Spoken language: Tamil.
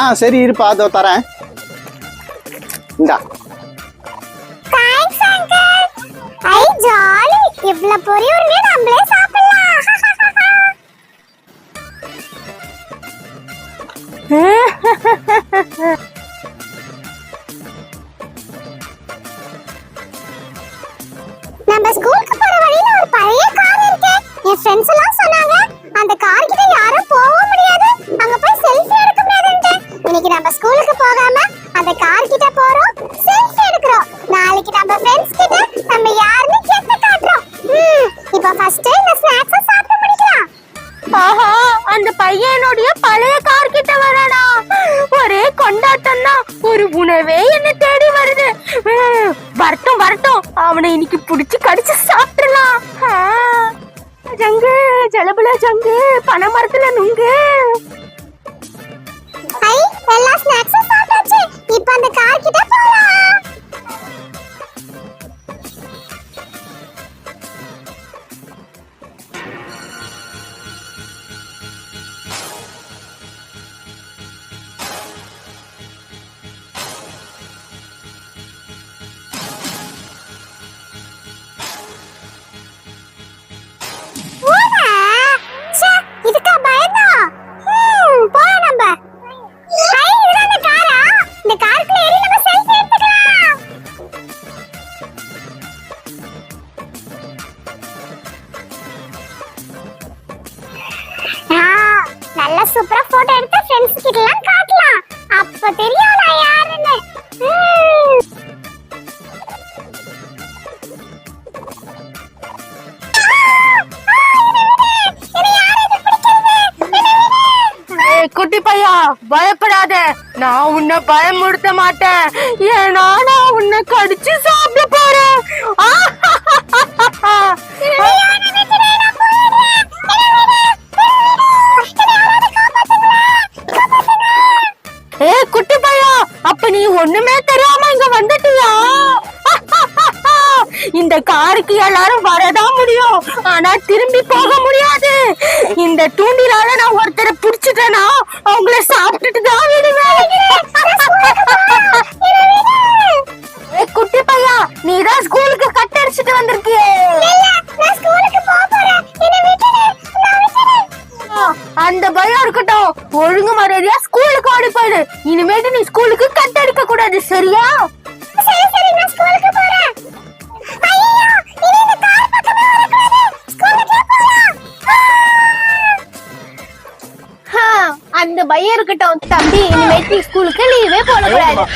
ஆ சரி இருப்பா அதோ தரேன். இந்தா. தேங்க்ஸ் அங்கிள் ஐ ஜாலி. இவ்ளோ பொரி உருளையை நம்மளே சாப்பிடலாம். நம்ம ஸ்கூலுக்கு போற வழியில ஒரு பழைய கார் இருக்கு. என் ஃப்ரெண்ட்ஸ் எல்லாம் சொன்னாங்க அந்த கார் நம்ம ஸ்கூலுக்கு போகாம அந்த கார் கிட்ட போறோம் செல்ஃபி எடுக்கிறோம். நாளைக்கு நம்ம ஃப்ரெண்ட்ஸ் கிட்ட நம்ம யாருன்னு கேட்டு காட்டுறோம். இப்போ ஃபர்ஸ்ட் இந்த ஸ்நாக்ஸ் சாப்பிட்டு முடிக்கலாம். ஆஹா அந்த பையனுடைய பழைய கார் கிட்ட வரானா. ஒரே கொண்டாட்டம் தான் ஒரு உணவே என்ன தேடி வருது. வரட்டும் வரட்டும். அவனை இன்னைக்கு புடிச்சு கடிச்சு சாப்பிடலாம். ஜங்கு ஜலபுல ஜங்கு பனை மரத்துல நுங்கு. சூப்பரா போட்டோ எடுத்து ஃப்ரெண்ட்ஸ் கிட்ட எல்லாம் காட்டலாம். அப்ப தெரியும் நான் யாருன்னு குட்டி பையா பயப்படாத. நான் உன்னை பயமுறுத்த மாட்டேன். ஏன்னா நான் உன்னை கடிச்சு ஒண்ணுமே தெரியாம இங்க வந்துட்டியா? இந்த காருக்கு எல்லாரும் வரதான் முடியும். ஆனா திரும்பி போக முடியாது. இந்த தூண்டிலால நான் ஒருத்தரை புடிச்சிட்டேனா அவங்கள சாப்பிட்டுட்டு தான் விடுவேன். ஏ குட்டி பையா நீ தான் ஸ்கூலுக்கு கட் அடிச்சிட்டு வந்திருக்கியே அந்த பயம் இருக்கட்டும். ஒழுங்கு மரியாதையா ஸ்கூலுக்கு ஓடி போயிடு இனிமேட்டு நீ ஸ்கூலுக்கு கட் அடிக்க கூடாது சரியா? சரி சரி நான் ஸ்கூலுக்கு போறேன். ஐயோ இனி இந்த கார் பக்கமே வரக்கூடாது. ஸ்கூலுக்கே போலாம். ஹா, அந்த பயம் இருக்கட்டும் தம்பி. இனிமேட்டு நீ ஸ்கூலுக்கு லீவே போடக்கூடாது.